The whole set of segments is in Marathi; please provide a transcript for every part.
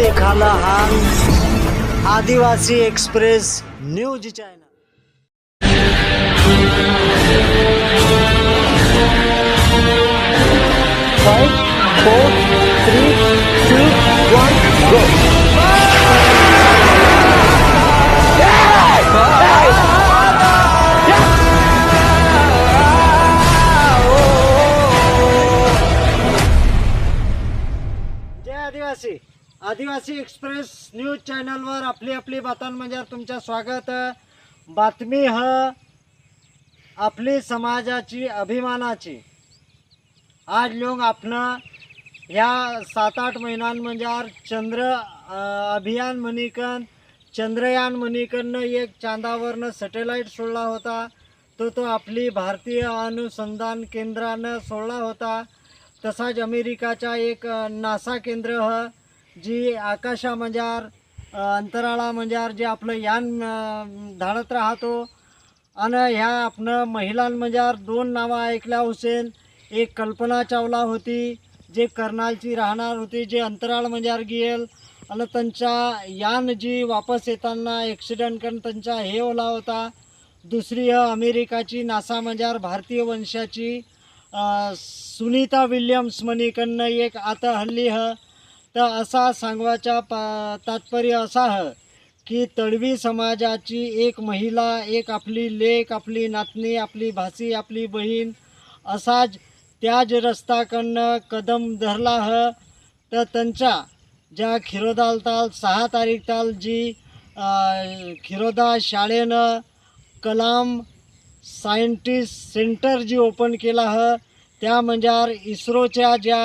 देखाला हाल Adivasi express news channel. Five four three two one go. Adivasi express news चॅनलवर आपली आपली बातम्यांमध्ये तुमचं स्वागत. बातमी ह आपली समाजाची अभिमानाची. आज लोक आपण ह्या सात आठ महिन्यांमध्ये चंद्र अभियान मनिकन चंद्रयान मनिकननं एक चांदावरनं सॅटेलाईट सोडला होता. तो तो आपली भारतीय अनुसंधान केंद्रानं सोडला होता. तसाच अमेरिकाचा एक नासा केंद्र ह. जी आकाशामजार अ, अंतराळामजार जे आपलं यान धाडत राहतो आणि ह्या आपण महिलांमजार दोन नावं ऐकल्या हुसेन एक कल्पना चावला होती जे कर्नालची राहणार होती जे अंतराळमजार गेल आणि त्यांच्या यान जी वापस येताना ॲक्सिडेंट करून त्यांचा हे ओला होता दुसरी ह अमेरिकाची नासा मजार भारतीय वंशाची सुनीता विल्यम्स मनीकडनं एक आता हल्ली ह तर असा सांगवाचा पा तात्पर्य असा ह की तडवी समाजाची एक महिला एक आपली लेख आपली नातनी आपली भासी आपली बहीण असाच त्याच रस्ताकडनं कदम धरला ह तर त्यांच्या ज्या खिरोदाल ताल सहा तारीख ताल जी खिरोदा शाळेनं कलाम सायंटिस्ट सेंटर जी ओपन केला ह त्या म्हणजे इस्रोच्या ज्या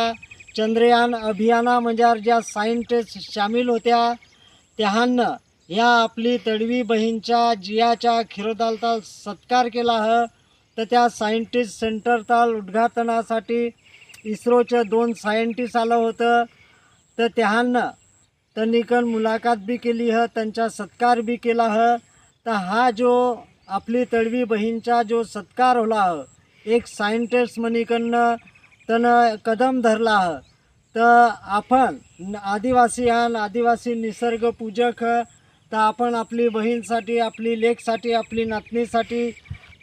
चंद्रयान अभियाना म्हणजे ज्या सायंटिस्ट सामील होत्या त्याहानं ह्या आपली तडवी बहीणच्या जियाच्या खिरोदालताल सत्कार केला ह. तर त्या सायंटिस्ट सेंटरताल उद्घाटनासाठी इस्रोचं दोन सायंटिस्ट आलं होतं. तर त्याहानं त्यांनीकन मुलाखत बी केली ह त्यांचा सत्कार बी केला ह. तर हा जो आपली तडवी बहीणचा जो सत्कार होला ह एक सायंटिस्ट मनीकडनं तन कदम धरला ह तर आपण आदिवासी आहान आदिवासी निसर्ग पूजक तर आपण आपली बहीणसाठी आपली लेखसाठी आपली नातनीसाठी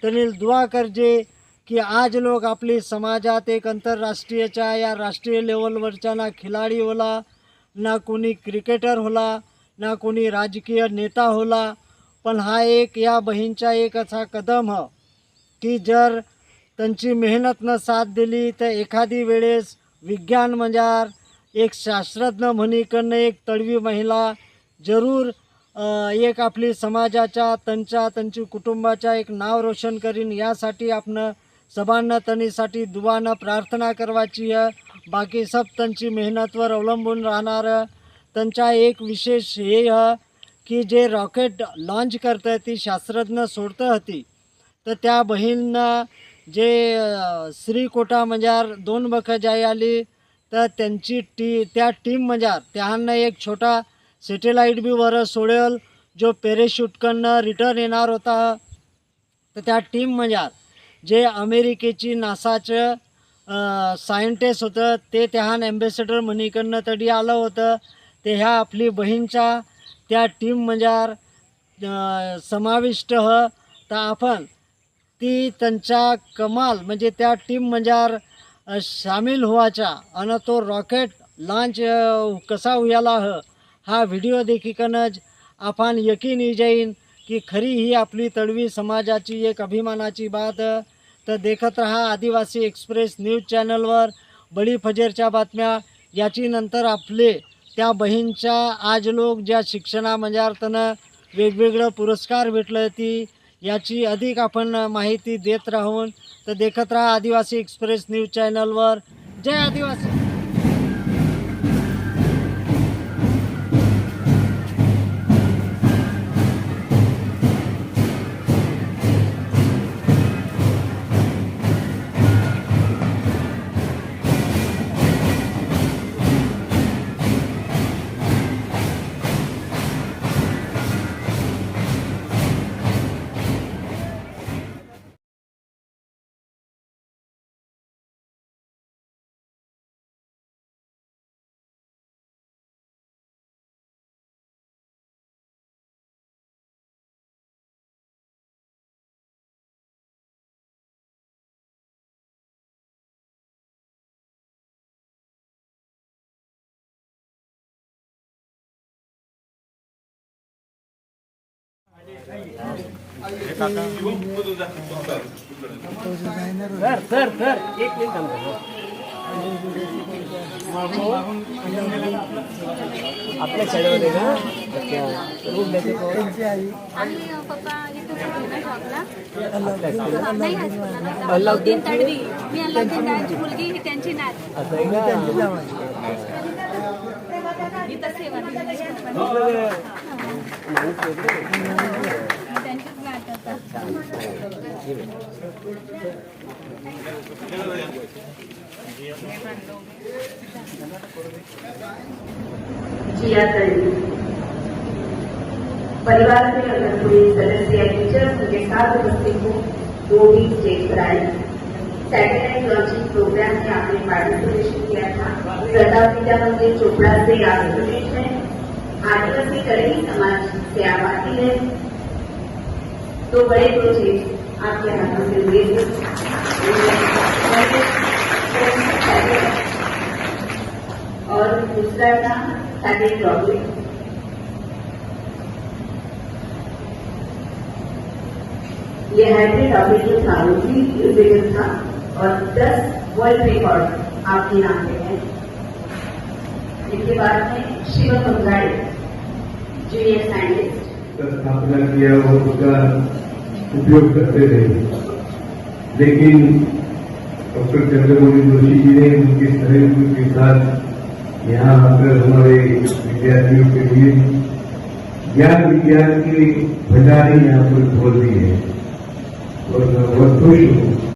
त्यांनी दुआ करजे की आज लोक आपली समाजात एक आंतरराष्ट्रीयच्या या राष्ट्रीय लेवलवरच्या ना खिलाडी होला ना कोणी क्रिकेटर होला ना कोणी राजकीय नेता होला पण हा एक या बहीणचा एक असा कदम ह की जर त्यांची मेहनतनं साथ दिली तर एखादी वेळेस विज्ञान मजार एक शास्त्रज्ञ म्हणीकडनं एक तळवी महिला जरूर एक आपली समाजाच्या त्यांच्या त्यांची कुटुंबाच्या एक नाव रोशन करीन. यासाठी आपण सभांना त्यांनीसाठी दुवानं प्रार्थना करवाची आहे. बाकी सब त्यांची मेहनतवर अवलंबून राहणार त्यांचा एक विशेष हे ह की जे रॉकेट लॉन्च करतं ती शास्त्रज्ञ सोडतं होती. तर त्या बहीणनं जे श्रीकोटा मजार दोन बख जाई आली तर त्यांची टी त्या टीम मजार त्यांना एक छोटा सॅटेलाईट बी वर सोडेल जो पॅरेशूटकडनं रिटर्न येणार होता. तर त्या टीम मजार जे अमेरिकेची नासाचं सायंटिस्ट होतं ते त्याहान ॲम्बेसेडर मनीकडनं तरी आलं होतं. ते ह्या आपली बहीणच्या त्या टीम मजार समाविष्ट ह. तर आपण ती त्यांच्या कमाल म्हणजे त्या टीम म्हणजार सामील व्हायचा. आणि तो रॉकेट लांच कसा व्हायला ह हा व्हिडिओ देखीकनच आपण यकीन येईन जाईन की खरी ही आपली तडवी समाजाची एक अभिमानाची बात तर देखत रहा आदिवासी एक्सप्रेस न्यूज चॅनलवर बळी फजेरच्या बातम्या. याची नंतर आपले त्या बहीणच्या आज लोक ज्या शिक्षणामध्ये अर्थानं वेगवेगळं पुरस्कार भेटलं ती याची अधिक आपण माहिती देत राहून तर देखत राहा आदिवासी एक्सप्रेस न्यूज चॅनलवर. जय आदिवासी. आपल्या शाळेमध्ये का अल्लाउद्दीन तडवी मी अल्लाउद्दीन तडवीची मुलगी ही त्यांची नात असं आहे का इथं सेवा जियाताई परिवार में अगर कोई सदस्य या टीचर उनके साथ बच्चे को दो वीक चेक कराए। एंड लॉन्चिंग प्रोग्राम में आपने पार्टिसिपेशन किया था। श्रद्धा पिता मंदिर चोपड़ा से आंध्र प्रदेश तो में आदिवासी करेगी, समाज से आती है। तो बड़े प्रोजेक्ट आपके हाथों से हुए और दूसरा था सैटेलाइट रॉकेट ये हाइब्रिड जो था भी यूजेबल था, और दस वर्ल्ड रिकॉर्ड आपके नाम पे है। इसके बाद में शिवम बंगाड़ी जूनियर साइंटिस्ट स्थापना किया और उसका उपयोग करते रहे लेकिन डॉक्टर चंद्रमोहन जोशी जी ने उनके सहयोग के साथ यहाँ आकर हमारे विद्यार्थियों के लिए ज्ञान विज्ञान के भंडारे यहाँ पर खोल दिए और मैं बहुत खुश हूँ।